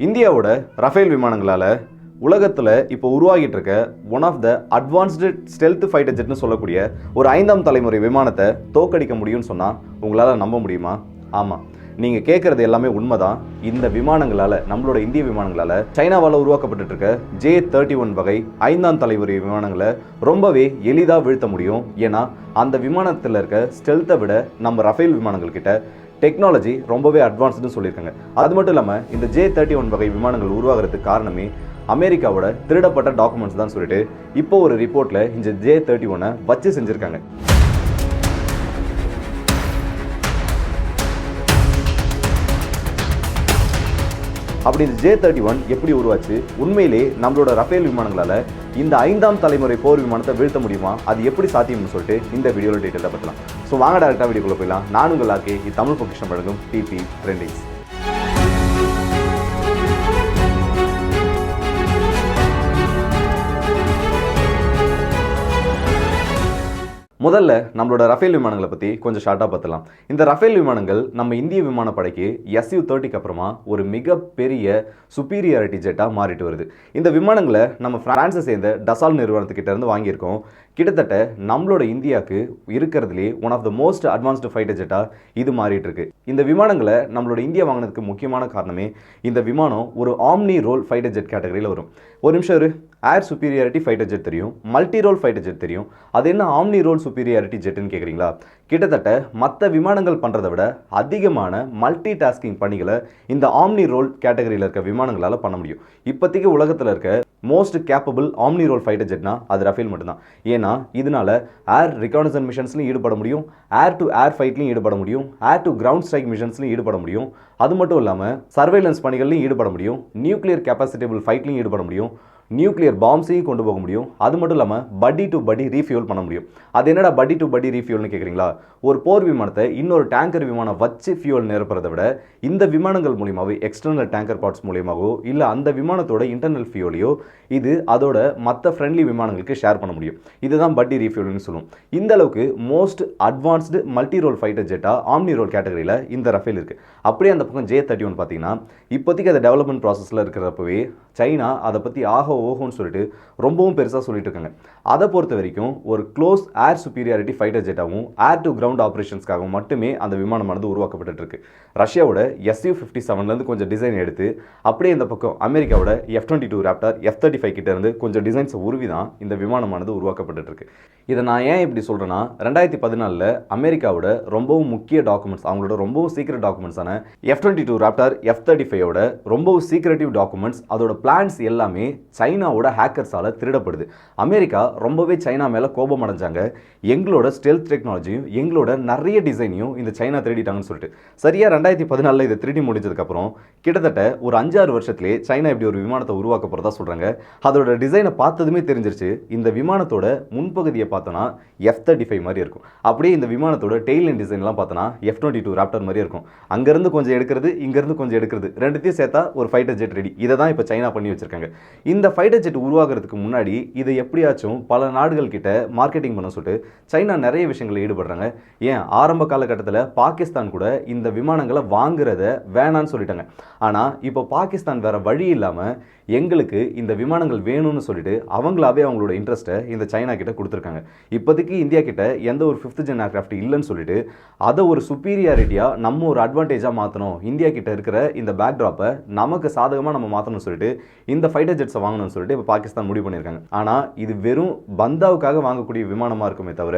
இந்தியாவோட ரஃபேல் விமானங்களால் உலகத்தில் இப்போ உருவாகிட்டு இருக்க one of the advanced stealth fighter ஜெட்னு சொல்லக்கூடிய ஒரு ஐந்தாம் தலைமுறை விமானத்தை தோக்கடிக்க முடியும்னு சொன்னால் உங்களால் நம்ப முடியுமா? ஆமாம் நீங்கள் கேட்குறது எல்லாமே உண்மைதான். இந்த விமானங்களால் நம்மளோட இந்திய விமானங்களால் சைனாவால் உருவாக்கப்பட்டு இருக்க ஜே தேர்ட்டி ஒன் வகை ஐந்தாம் தலைமுறை விமானங்களை ரொம்பவே எளிதாக வீழ்த்த முடியும். ஏன்னா அந்த விமானத்தில் இருக்க ஸ்டெல்த்தை விட நம்ம ரஃபேல் விமானங்கள் கிட்ட டெக்னாலஜி ரொம்பவே அட்வான்ஸ்டுன்னு சொல்லியிருக்காங்க. அது மட்டும் இல்லாமல் இந்த ஜே தேர்ட்டி ஒன் வகை விமானங்கள் உருவாகிறதுக்கு காரணமே அமெரிக்காவோட திருடப்பட்ட டாக்குமெண்ட்ஸ் தான் சொல்லிட்டு இப்போ ஒரு ரிப்போர்ட்டில் இந்த ஜே தேர்ட்டி ஒன்னை வச்சு செஞ்சுருக்காங்க. அப்படி இந்த ஜே தேர்ட்டி ஒன் எப்படி உருவாச்சு? உண்மையிலே நம்மளோட ரஃபேல் விமானங்களால் இந்த ஐந்தாம் தலைமுறை போர் விமானத்தை வீழ்த்த முடியுமா? அது எப்படி சாத்தியம்னு சொல்லிட்டு இந்த வீடியோவில் டீட்டெயிலாக பார்க்கலாம். ஸோ வாங்க டேரெக்டாக வீடியோக்குள்ள போயிடலாம். நான் உங்கள் ஆக்கே இது தமிழ் பொக்கிஷம் வழங்கும் டிபி ட்ரெண்டிங்ஸ் முதல்ல நம்மளோட ரஃபேல் விமானங்களை பற்றி கொஞ்சம் ஷார்ட்டாக பார்த்துலாம் இந்த ரஃபேல் விமானங்கள் நம்ம இந்திய விமானப்படைக்கு எஸ்யூ தேர்ட்டிக்கு அப்புறமா ஒரு மிகப்பெரிய சுப்பீரியாரிட்டி ஜெட்டாக மாறிட்டு வருது. இந்த விமானங்களை நம்ம ஃப்ரான்ஸை சேர்ந்த டசால் நிறுவனத்துக்கிட்ட இருந்து வாங்கியிருக்கோம். கிட்டத்தட்ட நம்மளோட இந்தியாவுக்கு இருக்கிறதுலே one of the most advanced fighter ஜெட்டாக இது மாறிட்டு இருக்கு. இந்த விமானங்களை நம்மளோட இந்தியா வாங்கினதுக்கு முக்கியமான காரணமே இந்த விமானம் ஒரு ஆம்னி ரோல் ஃபைட்டர் ஜெட் கேட்டகரியில் வரும். ஒரு நிமிஷம் இரு. ஏர் சுப்பீரியாரிட்டி ஃபைட்டர் ஜெட் தெரியும். மல்டி ரோல் ஃபைட்டர் ஜெட் தெரியும். அது என்ன ஆம்னி ரோல் சுப்பீரியாரிட்டி ஜெட்டுன்னு கேட்குறீங்களா கிட்டத்தட்ட மற்ற விமானங்கள் பண்ணுறதை விட அதிகமான மல்டி டாஸ்கிங் பணிகளை இந்த ஆம்னி ரோல் கேட்டகரியில் இருக்க விமானங்களால் பண்ண முடியும். இப்போதைக்கு உலகத்தில் இருக்க most capable omni role fighter ஜெட்னா அது ரஃபேல் மட்டும்தான். ஏன்னா இதனால ஏர் ரிகானசன் மிஷன்ஸ்லையும் ஈடுபட முடியும். ஏர் டு ஏர் ஃபைட்லையும் ஈடுபட முடியும். ஏர் டு கிரவுண்ட் ஸ்ட்ரைக் மிஷன்ஸ்லையும் ஈடுபட முடியும். அது மட்டும் இல்லாமல் சர்வைலன்ஸ் பணிகள்லையும் ஈடுபட முடியும். நியூக்ளியர் கெப்பாசிட்டபிள் ஃபைட்லையும் ஈடுபட முடியும். நியூக்ளியர் பாம்ஸையும் கொண்டு போக முடியும். அது மட்டும் இல்லாமல் பட்டி டு படி ரீஃபியூல் பண்ண முடியும். அது என்னடா பட்டி டு படி ரீஃபியூல்னு கேட்குறீங்களா ஒரு போர் விமானத்தை இன்னொரு டேங்கர் விமானம் வச்சு ஃபியூல் நிரப்புறதை விட இந்த விமானங்கள் மூலியமாகவோ எக்ஸ்டர்னல் டேங்கர் பார்ட்ஸ் மூலியமாகவோ இல்லை அந்த விமானத்தோட இன்டர்னல் ஃபியூலையோ இது அதோட மற்ற ஃப்ரெண்ட்லி விமானங்களுக்கு ஷேர் பண்ண முடியும். இதுதான் பட்டி ரீஃபியூல்னு சொல்லுவோம் இந்த அளவுக்கு most advanced multi role fighter ஜெட்டாக omni role கேட்டகரியில் இந்த ரஃபேல் இருக்குது அப்படியே அந்த பக்கம் ஜே தேர்ட்டி ஒன் பார்த்தீங்கன்னா இப்போதைக்கு அதை டெவலப்மெண்ட் ப்ராசஸில் இருக்கிறப்பவே சைனா அதை பற்றி ஆக ஓஹோன்னு சொல்லிட்டு ரொம்பவும் பெருசாக சொல்லிட்டு இருக்காங்க. அதை பொறுத்த வரைக்கும் ஒரு க்ளோஸ் ஏர் சுப்பீரியாரிட்டி ஃபைட்டர் ஜெட்டாகவும் ஏர் டு கிரவுண்ட் ஆப்ரேஷன்ஸ்க்காகவும் மட்டுமே அந்த விமானமானது உருவாக்கப்பட்டு இருக்கு. ரஷ்யாவோட எஸ்யூ ஃபிஃப்டி செவன்லேருந்து கொஞ்சம் டிசைன் எடுத்து அப்படியே இந்த பக்கம் அமெரிக்காவோட F twenty two Raptor F thirty five கிட்ட இருந்து கொஞ்சம் டிசைன்ஸ் உருவி தான் இந்த விமானமானது உருவாக்கப்பட்டு இருக்கு. இதை நான் ஏன் இப்படி சொல்கிறேன்னா ரெண்டாயிரத்தி பதினாலில் அமெரிக்காவோட ரொம்பவும் முக்கிய டாக்குமெண்ட்ஸ் அவங்களோட ரொம்பவும் சீக்கிரம் டாக்குமெண்ட்ஸான F twenty two Raptor F thirty ஃபைவோட ரொம்பவும் சீக்ரெட்டிவ் டாக்குமெண்ட்ஸ் அதோட பிளான்ஸ் எல்லாமே சைனாவோட ஹேக்கர்ஸால் திருடப்படுது. அமெரிக்கா ரொம்பவே சைனா மேலே கோபம் அடைஞ்சாங்க எங்களோட ஸ்டெல்த் டெக்னாலஜியும் எங்களோட நிறைய டிசைனையும் இந்த சைனா திருடிட்டாங்கன்னு சொல்லிட்டு. சரியாக ரெண்டாயிரத்தி பதினாலில் இதை திருடி முடிஞ்சதுக்கப்புறம் கிட்டத்தட்ட ஒரு அஞ்சாறு வருஷத்துலேயே சைனா இப்படி ஒரு விமானத்தை உருவாக்க போகிறதா சொல்கிறாங்க அதோட டிசைனை பார்த்ததுமே தெரிஞ்சிருச்சு. இந்த விமானத்தோட முன்பகுதியை பார்த்தோன்னா எஃப் தேர்ட்டி ஃபைவ் மாதிரி இருக்கும். அப்படியே இந்த விமானத்தோட டெய்லின் டிசைன்லாம் பார்த்தோன்னா எஃப் டுவெண்ட்டி டூ ராப்டர் மாதிரி இருக்கும். அங்கேருந்து கொஞ்சம் எடுக்கிறது இங்கேருந்து கொஞ்சம் எடுக்கிறது ரெண்டுத்தையும் சேர்த்தா ஒரு ஃபைட்டர் ஜெட் ரெடி இதை தான் இப்போ சைனா பண்ணி வச்சிருக்காங்க. இந்த ஃபைட்டர் ஜெட் உருவாகிறதுக்கு முன்னாடி இதை எப்படியாச்சும் பல நாடுகள் கிட்ட மார்க்கெட்டிங் பண்ண சொல்லிட்டு சைனா நிறைய விஷயங்களில் ஈடுபடுறாங்க. ஏன்? ஆரம்ப காலகட்டத்தில் பாகிஸ்தான் கூட இந்த விமானங்களை வாங்குறத வேணான்னு சொல்லிட்டாங்க. ஆனால் இப்போ பாகிஸ்தான் வேற வழி இல்லாமல் எங்களுக்கு இந்த விமானங்கள் வேணும்னு சொல்லிட்டு அவங்களாவே அவங்களோட இன்ட்ரெஸ்ட்டை இந்த சைனா கிட்ட கொடுத்துருக்காங்க. இப்போதைக்கு இந்தியா கிட்ட எந்த ஒரு ஃபிஃப்த் ஜென் ஏர்க்ராஃப்ட் இல்லைன்னு சொல்லிட்டு அதை ஒரு சுப்பீரியாரிட்டியாக நம்ம ஒரு அட்வான்டேஜாக மாற்றணும் இந்தியா கிட்ட இருக்கிற இந்த பேக்ட்ராப்பை நமக்கு சாதகமாக நம்ம மாற்றணும்னு சொல்லிட்டு இந்த ஃபைட்டர் ஜெட்ஸை வாங்கணும்னு சொல்லிட்டு இப்போ பாகிஸ்தான் முடிவு பண்ணியிருக்காங்க. ஆனால் இது வெறும் பந்தாவுக்காக வாங்கக்கூடிய விமானமாக இருக்குமே தவிர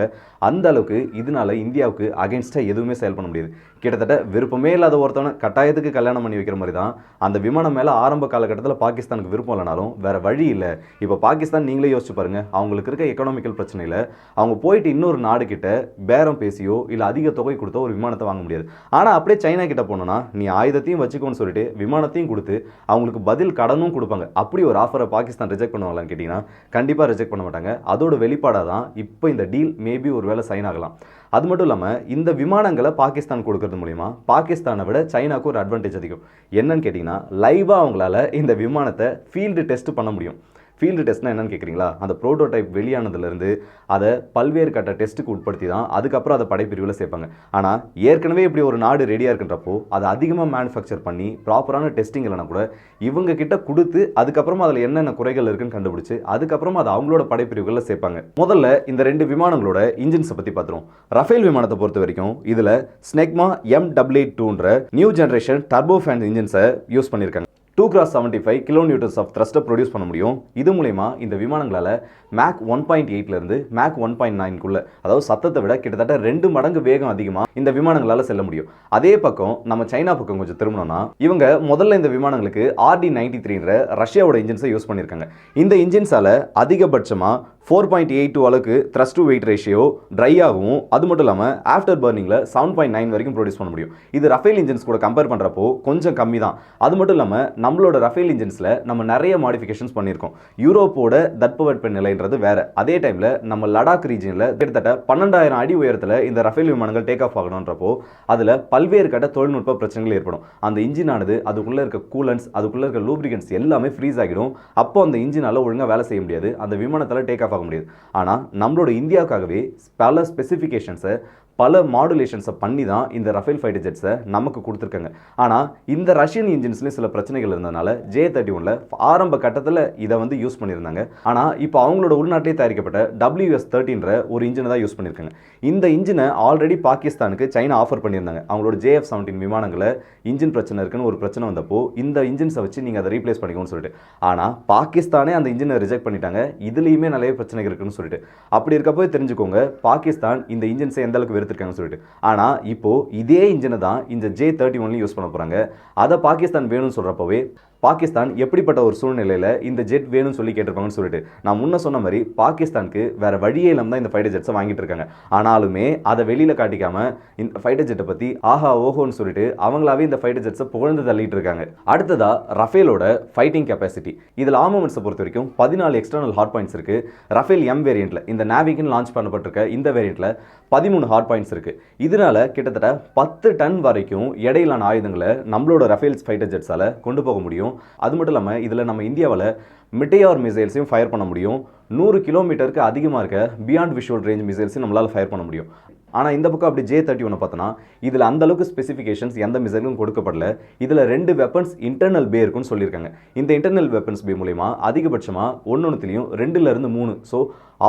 அந்த அளவுக்கு இதனால இந்தியாவுக்கு அகேன்ஸ்டாக எதுவுமே செயல் பண்ண முடியாது. கிட்டத்தட்ட விருப்பமே இல்லாத ஒருத்தவனை கட்டாயத்துக்கு கல்யாணம் பண்ணி வைக்கிற மாதிரி தான் அந்த விமானம் மேலே ஆரம்ப காலகட்டத்தில் பாகிஸ்தானுக்கு விருப்பம் இல்லைனாலும் வேறு வழி இல்லை. இப்போ பாகிஸ்தான் நீங்களே யோசிச்சு பாருங்கள் அவங்களுக்கு இருக்க எக்கனாமிக்கல் பிரச்சனையில் அவங்க போயிட்டு இன்னொரு நாடு கிட்ட பேரம் பேசியோ இல்லை அதிக தொகை கொடுத்தோ ஒரு விமானத்தை வாங்க முடியாது. ஆனால் அப்படியே சைனா கிட்ட போனோன்னா நீ ஆயுதத்தையும் வச்சுக்கோன்னு சொல்லிட்டு விமானத்தையும் கொடுத்து அவங்களுக்கு பதில் கடனும் கொடுப்பாங்க. அப்படி ஒரு ஆஃபரை பாகிஸ்தான் ரிஜெக்ட் பண்ணுவாங்களான்னு கேட்டிங்கன்னா கண்டிப்பாக ரிஜெக்ட் பண்ண மாட்டாங்க. அதோட வெளிப்பாடாக தான் இப்போ இந்த டீல் மேபி ஒரு வேளை சைன் ஆகலாம். அது மட்டும் இல்லாமல் இந்த விமானங்களை பாகிஸ்தான் கொடுக்கறது மூலிமா பாகிஸ்தானை விட சைனாக்கு ஒரு அட்வான்டேஜ் அதிகம். என்னன்னு கேட்டிங்கன்னா லைவாக அவங்களால இந்த விமானத்தை ஃபீல்டு டெஸ்ட் பண்ண முடியும். ஃபீல்டு டெஸ்ட்னா என்னன்னு கேட்குறீங்களா அந்த ப்ரோட்டோடைப் வெளியானதுலேருந்து அதை பல்வேறு கட்ட டெஸ்ட்டுக்கு உட்படுத்தி தான் அதுக்கப்புறம் அதை படைப்பிரிவில் சேர்ப்பாங்க. ஆனால் ஏற்கனவே இப்படி ஒரு நாடு ரெடியாக இருக்கின்றப்போ அதை அதிகமாக மேனுஃபேக்சர் பண்ணி ப்ராப்பரான டெஸ்டிங் இல்லைனா கூட இவங்க கிட்ட கொடுத்து அதுக்கப்புறமா அதில் என்னென்ன குறைகள் இருக்குன்னு கண்டுபிடிச்சு அதுக்கப்புறமா அதை அவங்களோட படைப்பிரிவுகளில் சேர்ப்பாங்க. முதல்ல இந்த ரெண்டு விமானங்களோட இன்ஜின்ஸை பற்றி பார்த்துருவோம் ரஃபேல் விமானத்தை பொறுத்த வரைக்கும் இதில் ஸ்னெக்மா எம் டபிள்யூ டூன்ற நியூ ஜென்ரேஷன் டர்போ ஃபேன் இன்ஜின்ஸை யூஸ் பண்ணியிருக்காங்க to cross seventy five kilo of த்ரஸ்ட்டை produce பண்ண முடியும். இது மூலயமா இந்த விமானங்களால் மேக் ஒன் பாயிண்ட் எயிட்லேருந்து மேக் ஒன் பாயிண்ட் நைன்குள்ளே அதாவது சத்தத்தை விட கிட்டத்தட்ட ரெண்டு மடங்கு வேகம் அதிகமாக இந்த விமானங்களால் செல்ல முடியும். அதே பக்கம் நம்ம சைனா பக்கம் கொஞ்சம் திரும்பணும்னா இவங்க முதல்ல இந்த விமானங்களுக்கு ஆர்டி நைன்டி த்ரீன்ற ரஷ்யாவோட இன்ஜின்ஸை யூஸ் பண்ணியிருக்காங்க இந்த இன்ஜின்ஸால் அதிகபட்சமாக ஃபோர் பாயிண்ட் எயிட் டூ அளவுக்கு thrust to weight ratio dry ஆகும் அது மட்டும் இல்லாமல் ஆஃப்டர் பர்னிங்கில் செவன் பாயிண்ட் நைன் வரைக்கும் ப்ரொடியூஸ் பண்ண முடியும். இது ரஃபேல் இன்ஜின்ஸ் கூட கம்பேர் பண்ணுறப்போ கொஞ்சம் கம்மி தான் அது மட்டும் இல்லாமல் நம்மளோட ரஃபேல் இன்ஜின்ஸில் நம்ம நிறைய மாடிஃபிகேஷன்ஸ் பண்ணியிருக்கோம். யூரோப்போட தட்பவெட்ப நிலைன்றது வேறு. அதே டைமில் நம்ம லடாக் ரீஜனில் கிட்டத்தட்ட பன்னெண்டாயிரம் அடி உயரத்தில் இந்த ரஃபேல் விமானங்கள் டேக் ஆஃப் ஆகணுன்றப்போ அதில் பல்வேறு கட்ட தொழில்நுட்ப பிரச்சனைகள் ஏற்படும். அந்த இன்ஜினானது அதுக்குள்ளே இருக்க கூலன்ஸ் அதுக்குள்ளே இருக்க லூப்ரிகன்ஸ் எல்லாமே ஃப்ரீஸ் ஆகிடும். அப்போ அந்த இன்ஜினால் ஒழுங்காக வேலை செய்ய முடியாது. அந்த விமானத்தில் டேக் ஆஃப் பார்க்க முடியாது. ஆனால் நம்மளோட இந்தியாவுக்காகவே பல ஸ்பெசிஃபிகேஷன்ஸை பல மாடுலேஷன்ஸை பண்ணி தான் இந்த ரஃபேல் ஃபைட்டர் ஜெட்ஸை நமக்கு கொடுத்துருக்காங்க. ஆனால் இந்த ரஷ்யன் இன்ஜின்ஸ்லேயும் சில பிரச்சனைகள் இருந்ததுனால ஜே தேர்ட்டி ஒனில் ஆரம்ப கட்டத்தில் இதை வந்து யூஸ் பண்ணியிருந்தாங்க. ஆனால் இப்போ அவங்களோட உள்நாட்டிலே தயாரிக்கப்பட்ட டபிள்யூஎஸ் தேர்ட்டின்ற ஒரு இன்ஜினை தான் யூஸ் பண்ணியிருக்காங்க. இந்த இன்ஜினை ஆல்ரெடி பாகிஸ்தானுக்கு சைனா ஆஃபர் பண்ணியிருந்தாங்க. அவங்களோட ஜேஎஃப் செவன்டீன் விமானங்களை இன்ஜின் பிரச்சனை இருக்குன்னு ஒரு பிரச்சனை வந்தப்போ இந்த இன்ஜின்ஸை வச்சு நீங்கள் அதை ரீப்ளேஸ் பண்ணிக்கணும்னு சொல்லிட்டு. ஆனால் பாகிஸ்தானே அந்த இன்ஜினை ரிஜெக்ட் பண்ணிட்டாங்க. இதுலேயுமே நிறைய பிரச்சனை இருக்குன்னு சொல்லிட்டு. அப்படி இருக்கப்போ தெரிஞ்சுக்கோங்க பாகிஸ்தான் இந்த இன்ஜின்ஸை எந்த அளவுக்கு எடுத்திருக்காங்கன்னு சொல்லிட்டு. ஆனால் இப்போது இதே இன்ஜினை தான் இந்த ஜே தேர்ட்டி ஒன்லையும் யூஸ் பண்ண போகிறாங்க அதை பாகிஸ்தான் வேணும்னு சொல்கிறப்பவே பாகிஸ்தான் எப்படிப்பட்ட ஒரு சூழ்நிலையில் இந்த ஜெட் வேணும்னு சொல்லி கேட்டிருப்பாங்கன்னு சொல்லிட்டு. நான் முன்ன சொன்ன மாதிரி பாகிஸ்தானுக்கு வேற வழியே இல்லாமல் தான் இந்த ஃபைட்டர் ஜெட்ஸை வாங்கிட்டு இருக்காங்க. ஆனாலுமே அதை வெளியில் காட்டிக்காம இந்த ஃபைட்டர் ஜெட்டை பற்றி ஆஹா ஓஹோன்னு சொல்லிட்டு அவங்களாவே இந்த ஃபைட்டர் ஜெட்ஸை புகழ்ந்து தள்ளிட்டு இருக்காங்க. அடுத்ததா ரஃபேலோட ஃபைட்டிங் கெப்பாசிட்டி இதில் ஆர்மமெண்ட்ஸை பொறுத்த வரைக்கும் பதினாலு எக்ஸ்டர்னல் ஹார்ட் பாயிண்ட்ஸ் இருக்கு. ரஃபேல் எம் வேரியண்ட்டில் இந்த நாவிக்னு லான்ச் பண்ணப்பட்டிருக்க இந்த வேரியண்ட்டில் பதிமூணு ஹார்ட் பாயிண்ட்ஸ் இருக்கு. இதனால கிட்டத்தட்ட பத்து டன் வரைக்கும் எடையிலான ஆயுதங்களை நம்மளோட ரஃபேல்ஸ் ஃபைட்டர் ஜெட்ஸால் கொண்டு போக முடியும். அது மட்டும் இல்லாமல் இதில் நம்ம இந்தியாவில் மிட்டையார் மிசைல்ஸையும் ஃபயர் பண்ண முடியும். நூறு கிலோமீட்டருக்கு அதிகமாக இருக்க பியாண்ட் விஷுவல் ரேஞ்ச் மிசைல்ஸையும் நம்மளால் ஃபயர் பண்ண முடியும். ஆனால் இந்த பக்கம் அப்படி ஜே தேர்ட்டி ஒன்று பார்த்தோன்னா இதில் அந்த அளவுக்கு ஸ்பெசிஃபிகேஷன்ஸ் எந்த மிசைலும் கொடுக்கப்படல. இதில் ரெண்டு வெப்பன்ஸ் இன்டர்னல் பே இருக்குன்னு சொல்லியிருக்காங்க. இந்த இன்டர்னல் வெப்பன்ஸ் பே மூலிமா அதிகபட்சமாக ஒன்று ஒன்றுத்துலேயும் ரெண்டுலேருந்து மூணு. ஸோ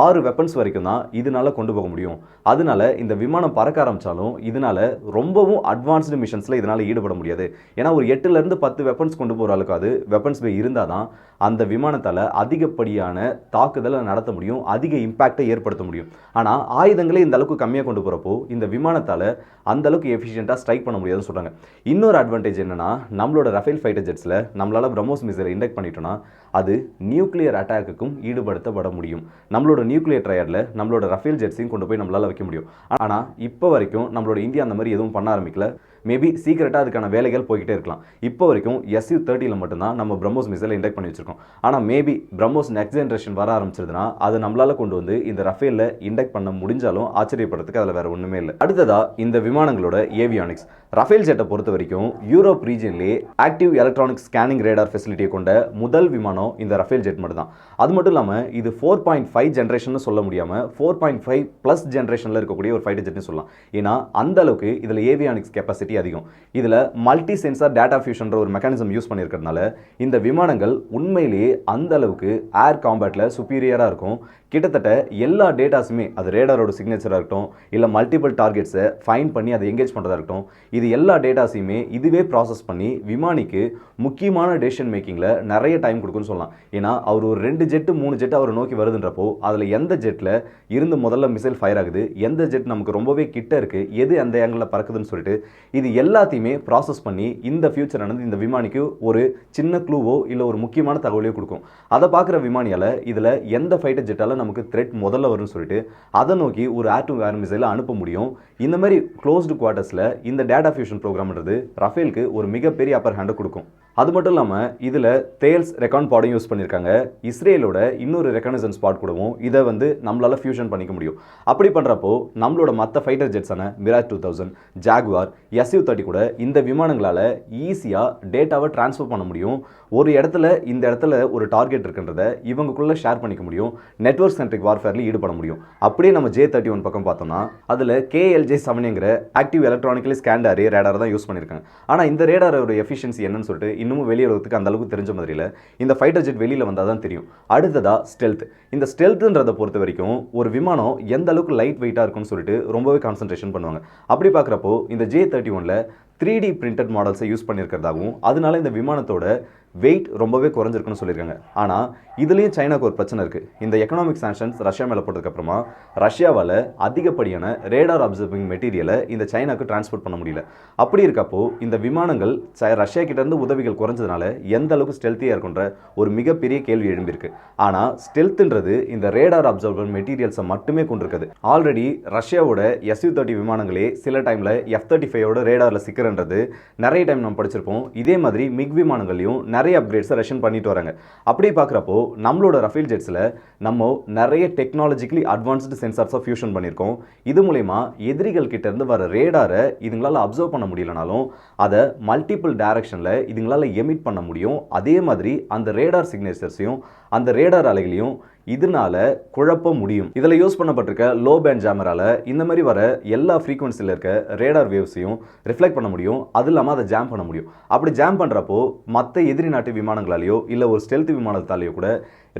ஆறு வெப்பன்ஸ் வரைக்கும் தான் இதனால கொண்டு போக முடியும். அதனால இந்த விமானம் பறக்க ஆரம்பித்தாலும் இதனால ரொம்பவும் அட்வான்ஸ்டு மிஷன்ஸில் இதனால் ஈடுபட முடியாது. ஏன்னா ஒரு எட்டுலேருந்து பத்து வெப்பன்ஸ் கொண்டு போகிற அளவுக்கு அது வெப்பன்ஸ் பே இருந்தால் தான் அந்த விமானத்தால் அதிகப்படியான தாக்குதலை நடத்த முடியும் அதிக இம்பேக்டை ஏற்படுத்த முடியும். ஆனால் ஆயுதங்களே இந்த அளவுக்கு கம்மியாக கொண்டு போகிறப்போ இந்த விமானத்தால் அந்த அளவுக்கு எஃபிஷியண்ட்டாக ஸ்ட்ரைக் பண்ண முடியாதுன்னு சொல்கிறாங்க இன்னொரு அட்வான்டேஜ் என்னென்னா நம்மளோட ரஃபேல் ஃபைட்டர் ஜெட்ஸில் நம்மளால் பிரம்மோஸ் மிசைலை இண்டெக்ட் பண்ணிட்டோம்னா அது நியூக்ளியர் அட்டாக்குக்கும் ஈடுபடுத்தப்பட முடியும். நம்மளோட நியூக்ளியர் ட்ரையரில் நம்மளோட ரஃபேல் ஜெட்ஸையும் கொண்டு போய் நம்மளால் வைக்க முடியும். ஆனால் இப்போ வரைக்கும் நம்மளோட இந்தியா அந்த மாதிரி எதுவும் பண்ண ஆரம்பிக்கல. மேபி சீக்கிரட்டாக அதுக்கான வேலைகள் போய்கிட்டே இருக்கலாம். இப்போ வரைக்கும் எஸ்யூ தேர்ட்டியில் மட்டும்தான் நம்ம பிரம்மோஸ் மிசைலை இண்டெக்ட் பண்ணி வச்சிருக்கோம். ஆனால் மேபி பிரம்மோஸ் நெக்ஸ்ட் ஜென்ரேஷன் வர ஆரம்பிச்சிருதுன்னா அதை நம்மளால் கொண்டு வந்து இந்த ரஃபேலில் இண்டெக்ட் பண்ண முடிஞ்சாலும் ஆச்சரியப்படுறதுக்கு அதில் வேறு ஒன்றுமே இல்லை. அடுத்ததாக இந்த விமானங்களோட ஏவியானிக்ஸ் ரஃபேல் ஜெட்டை பொறுத்த வரைக்கும் யூரோப் ரீஜன்லேயே ஆக்டிவ் எலக்ட்ரானிக் ஸ்கேனிங் ரேடார் ஃபெசிலிட்டியை கொண்ட முதல் விமானம் இந்த ரஃபேல் ஜெட் மட்டும் தான் அது மட்டும் இல்லாமல் இது ஃபோர் பாயிண்ட் ஃபைவ் ஜென்ரேஷன் சொல்ல முடியாமல் ஃபோர் பாயிண்ட் ஃபைவ் ப்ளஸ் ஜென்ரேஷனில் இருக்கக்கூடிய ஒரு ஃபைட்டர் ஜெட்னு சொல்லலாம். ஏன்னா அந்த அளவுக்கு இதில் ஏவியானிக்ஸ் கெப்பாசிட்டி அதிகம். இதில் மல்டி சென்சார் டேட்டா ஃபியூஷன்ற ஒரு மெக்கானிசம் யூஸ் பண்ணியிருக்கிறதுனால இந்த விமானங்கள் உண்மையிலேயே அந்த அளவுக்கு ஏர் காம்பேட்டில் சுப்பீரியராக இருக்கும். கிட்டத்தட்ட எல்லா டேட்டாஸுமே அது ரேடாரோட சிக்னேச்சராக இருக்கட்டும் இல்லை மல்டிபிள் டார்கெட்ஸை ஃபைன் பண்ணி அதை எங்கேஜ் பண்ணுறதா இருக்கட்டும் இது எல்லா டேட்டாஸையுமே இதுவே ப்ராசஸ் பண்ணி விமானிக்கு முக்கியமான டெசிஷன் மேக்கிங்கில் நிறைய டைம் கொடுக்குன்னு சொல்லலாம். ஏன்னா அவர் ஒரு ரெண்டு ஜெட்டு மூணு ஜெட்டு அவரை நோக்கி வருதுன்றப்போ அதில் எந்த ஜெட்டில் இருந்து முதல்ல மிசைல் ஃபயர் ஆகுது எந்த ஜெட் நமக்கு ரொம்பவே கிட்ட இருக்குது எது அந்த ஏங்கிளில் பறக்குதுன்னு சொல்லிட்டு இது எல்லாத்தையுமே ப்ராசஸ் பண்ணி இந்த ஃபியூச்சர் நடந்து இந்த விமானிக்கு ஒரு சின்ன க்ளூவோ இல்லை ஒரு முக்கியமான தகவலையோ கொடுக்கும். அதை பார்க்குற விமானியால் இதில் எந்த ஃபைட்டர் ஜெட்டால் நமக்கு த்ரெட் முதல்ல வரும்னு சொல்லிட்டு அதை நோக்கி ஒரு ஏர் டு ஏர் மிசைலை அனுப்ப முடியும். இந்த மாதிரி க்ளோஸ்டு குவார்ட்டர்ஸில் இந்த டேட்டா ஃபியூஷன் ப்ரோக்ராம்ன்றது ரஃபேலுக்கு ஒரு மிகப்பெரிய அப்பர் ஹேண்டை கொடுக்கும். அது மட்டும் இல்லாமல் இதில் தேல்ஸ் ரெக்கார்ட் பாடும் யூஸ் பண்ணியிருக்காங்க இஸ்ரேலோட இன்னொரு ரெக்கனைசன்ஸ் பாட் கூடவும் இதை வந்து நம்மளால் ஃபியூஷன் பண்ணிக்க முடியும். அப்படி பண்ணுறப்போ நம்மளோட மற்ற fighter ஜெட்ஸான Mirage two thousand Jaguar SU thirty கூட இந்த விமானங்களால் ஈஸியாக டேட்டாவை டிரான்ஸ்ஃபர் பண்ண முடியும். ஒரு இடத்துல இந்த இடத்துல ஒரு டார்கெட் இருக்குன்றத இவங்களுக்குள்ள ஷேர் பண்ணிக்க முடியும். நெட்வொர்க் சென்ட்ரிக் வார்ஃபேரில் ஈடுபட முடியும். அப்படியே நம்ம ஜே தேர்ட்டி ஒன் பக்கம் பார்த்தோம்னா அதில் KLJ செவனுங்கிற active electronically scanned array radar தான் யூஸ் பண்ணியிருக்காங்க ஆனால் இந்த ரேடாரோட எஃபிஷியன்சி என்னன்னு சொல்லிட்டு இன்னமும் வெளியுறவுக்கு அந்த அளவுக்கு தெரிஞ்ச மாதிரி இல்லை. இந்த ஃபைட்டர் ஜெட் வெளியில் வந்தால் தான் தெரியும். அடுத்ததா ஸ்டெல்த் இந்த ஸ்டெல்த்துன்றதை பொறுத்த வரைக்கும் ஒரு விமானம் எந்த அளவுக்கு லைட் வெயிட்டாக இருக்கும்னு சொல்லிட்டு ரொம்பவே கான்சன்ட்ரேஷன் பண்ணுவாங்க. அப்படி பார்க்குறப்போ இந்த ஜே தேர்ட்டி ஒனில் த்ரீ டி பிரிண்டட் மாடல்ஸை யூஸ் பண்ணியிருக்கிறதாகவும் அதனால இந்த விமானத்தோட வெயிட் ரொம்பவே குறைஞ்சிருக்குன்னு சொல்லியிருக்காங்க. ஆனால் இதுலேயும் சைனாக்கு ஒரு பிரச்சனை இருக்குது இந்த எக்கனாமிக் சாங்ஷன்ஸ் ரஷ்யா மேலே போட்டதுக்கப்புறமா ரஷ்யாவால் அதிகப்படியான ரேடார் அப்சர்விங் மெட்டீரியலை இந்த சைனாக்கு டிரான்ஸ்போர்ட் பண்ண முடியல. அப்படி இருக்கப்போ இந்த விமானங்கள் ச- ரஷ்யா கிட்டேருந்து உதவிகள் குறைஞ்சதுனால எந்த அளவுக்கு ஸ்டெல்த்தியாக இருக்குன்ற ஒரு மிகப்பெரிய கேள்வி எழும்பியிருக்கு. ஆனால் ஸ்டெல்த்துன்றது இந்த ரேடார் அப்சர்வர் மெட்டீரியல்ஸை மட்டுமே கொண்டிருக்குது. ஆல்ரெடி ரஷ்யாவோட எஸ்யூ தேர்ட்டி விமானங்களே சில டைமில் எஃப் தேர்ட்டி ஃபைவோட ரேடாரில் பண்ணுறது நிறைய டைம் நம்ம படிச்சிருப்போம். இதே மாதிரி மிக் விமானங்களையும் நிறைய அப்கிரேட்ஸை ரஷ்யன் பண்ணிட்டு வராங்க. அப்படி பார்க்குறப்போ நம்மளோட ரஃபேல் ஜெட்ஸில் நம்ம நிறைய டெக்னாலஜிக்கலி அட்வான்ஸ்டு சென்சார்ஸாக ஃபியூஷன் பண்ணியிருக்கோம். இது மூலயமா எதிரிகள் கிட்டேருந்து வர ரேடாரை இதுங்களால் அப்சர்வ் பண்ண முடியலனாலும் அதை மல்டிபிள் டைரக்ஷனில் இதுங்களால் எமிட் பண்ண முடியும். அதே மாதிரி அந்த ரேடார் சிக்னேச்சர்ஸையும் அந்த ரேடார் அலைகளையும் இதனால குழப்ப முடியும். இதில் யூஸ் பண்ணப்பட்டிருக்க லோ பேண்ட் ஜாமரால இந்த மாதிரி வர எல்லா ஃப்ரீக்வன்சியில் இருக்க ரேடார் வேவ்ஸையும் ரிஃப்ளெக்ட் பண்ண முடியும். அது இல்லாமல் அதை ஜாம் பண்ண முடியும். அப்படி ஜாம் பண்ணுறப்போ மற்ற எதிரி நாட்டு விமானங்களாலேயோ இல்லை ஒரு ஸ்டெல்த் விமானத்தாலேயோ கூட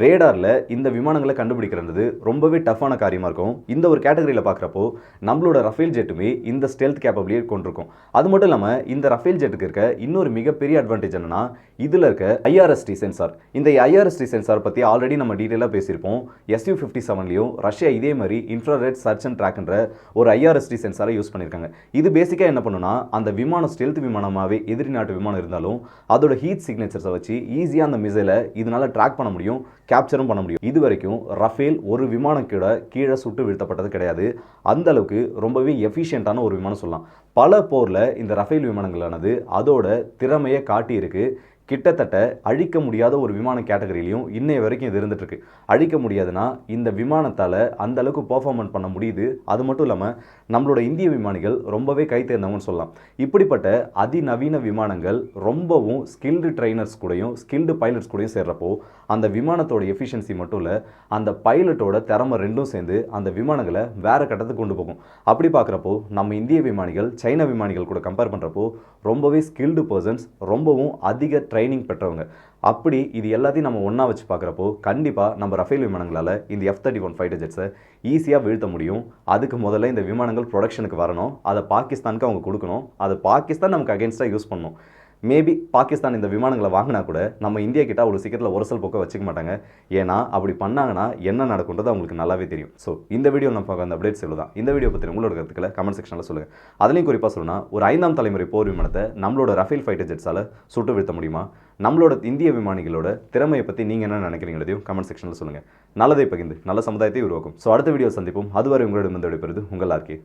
ரேடாரில் இந்த விமானங்களை கண்டுபிடிக்கிறது ரொம்பவே டஃப்பான காரியமாக இருக்கும். இந்த ஒரு கேட்டகரியில் பார்க்குறப்போ நம்மளோட ரஃபேல் ஜெட்டுமே இந்த ஸ்டெல்த் கேப்பபிலியை கொண்டிருக்கும். அது மட்டும் இல்லாமல் இந்த ரஃபேல் ஜெட்டுக்கு இருக்க இன்னொரு மிகப்பெரிய அட்வான்டேஜ் என்னென்னா இதில் இருக்க ஐஆர்எஸ்டி சென்சார் இந்த ஐஆர்எஸ்டி சென்சார் பற்றி ஆல்ரெடி நம்ம டீட்டெயிலாக பேசியிருப்போம். எஸ்யூ ஃபிஃப்டி செவன்லையும் ரஷ்யா இதே மாதிரி இன்ஃப்ராரெட் சர்ச் அண்ட் ட்ராக்ன்ற ஒரு ஐஆர்எஸ்டி சென்சாரை யூஸ் பண்ணியிருக்காங்க. இது பேசிக்காக என்ன பண்ணுன்னா அந்த விமானம் ஸ்டெல்த் விமானமாகவே எதிரி நாட்டு விமானம் இருந்தாலும் அதோட ஹீட் சிக்னேச்சர்ஸை வச்சு ஈஸியாக அந்த மிசைலை இதனால் ட்ராக் பண்ண முடியும். கேப்சரும் பண்ண முடியும். இது வரைக்கும் ரஃபேல் ஒரு விமானம் கீழே கீழே சுட்டு வீழ்த்தப்பட்டது கிடையாது. அந்த அளவுக்கு ரொம்பவே எஃபிஷியண்ட்டான ஒரு விமானம் சொல்லலாம். பல போரில் இந்த ரஃபேல் விமானங்களானது அதோட திறமையை காட்டியிருக்கு. கிட்டத்தட்ட அழிக்க முடியாத ஒரு விமான கேட்டகரியிலையும் இன்னைய வரைக்கும் இது இருந்துகிட்ருக்கு அழிக்க முடியாதுன்னா இந்த விமானத்தால் அந்த அளவுக்கு பண்ண முடியுது. அது மட்டும் இல்லாமல் நம்மளோட இந்திய விமானிகள் ரொம்பவே கை தேர்ந்தவங்கன்னு சொல்லலாம். இப்படிப்பட்ட அதிநவீன விமானங்கள் ரொம்பவும் ஸ்கில்டு ட்ரைனர்ஸ் கூடயும் ஸ்கில்டு பைலட்ஸ் கூடயும் சேர்றப்போ அந்த விமானத்தோட எஃபிஷியன்சி மட்டும் இல்லை அந்த பைலட்டோட திறமை ரெண்டும் சேர்ந்து அந்த விமானங்களை வேறு கட்டத்துக்கு கொண்டு போகும். அப்படி பார்க்குறப்போ நம்ம இந்திய விமானிகள் சைனா விமானிகள் கூட கம்பேர் பண்ணுறப்போ ரொம்பவே ஸ்கில்டு பர்சன்ஸ் ரொம்பவும் அதிக ட்ரைனிங் பெற்றவங்க. அப்படி இது எல்லாத்தையும் நம்ம ஒன்றா வச்சு பார்க்குறப்போ கண்டிப்பாக நம்ம ரஃபேல் விமானங்களால் இந்த எஃப் தேர்ட்டி ஒன் ஃபைட்டர் ஜெட்ஸை ஈஸியாக வீழ்த்த முடியும். அதுக்கு முதல்ல இந்த விமானங்கள் ப்ரொடக்ஷனுக்கு வரணும். அதை பாகிஸ்தானுக்கு அவங்க கொடுக்கணும். அதை பாகிஸ்தான் நமக்கு அகேன்ஸ்டாக யூஸ் பண்ணணும். மேபி பாகிஸ்தான் இந்த விமானங்களை வாங்கினா கூட நம்ம இந்தியா கிட்ட அவ்வளோ சீக்கிரத்தில் ஒரசல் போக்க வச்சுக்க மாட்டாங்க. ஏன்னா அப்படி பண்ணாங்கன்னா என்ன நடக்குன்றது அவங்களுக்கு நல்லாவே தெரியும். ஸோ இந்த வீடியோ நம்ம அந்த அப்டேட்ஸ் இவ்வளோ தான் இந்த வீடியோ பற்றி உங்களோட கருத்துக்களை கமெண்ட் செக்ஷனில் சொல்லுங்கள் அதுலேயும் குறிப்பாக சொல்லணும்னா ஒரு ஐந்தாம் தலைமுறை போர் விமானத்தை நம்மளோட ரஃபேல் ஃபைட்டர் ஜெட்ஸால் சுட்டு வீழ்த்த முடியுமா? நம்மளோட இந்திய விமானிகளோட திறமையை பற்றி நீங்கள் என்ன நினைக்கிறீங்கிறதையும் கமெண்ட் செக்ஷனில் சொல்லுங்கள் நல்லதை பகிர்ந்து நல்ல சமுதாயத்தை உருவாக்கும். ஸோ அடுத்த வீடியோ சந்திப்போம். அதுவரை உங்களோட வந்து விடைபெறுது உங்கள் ஆர்கே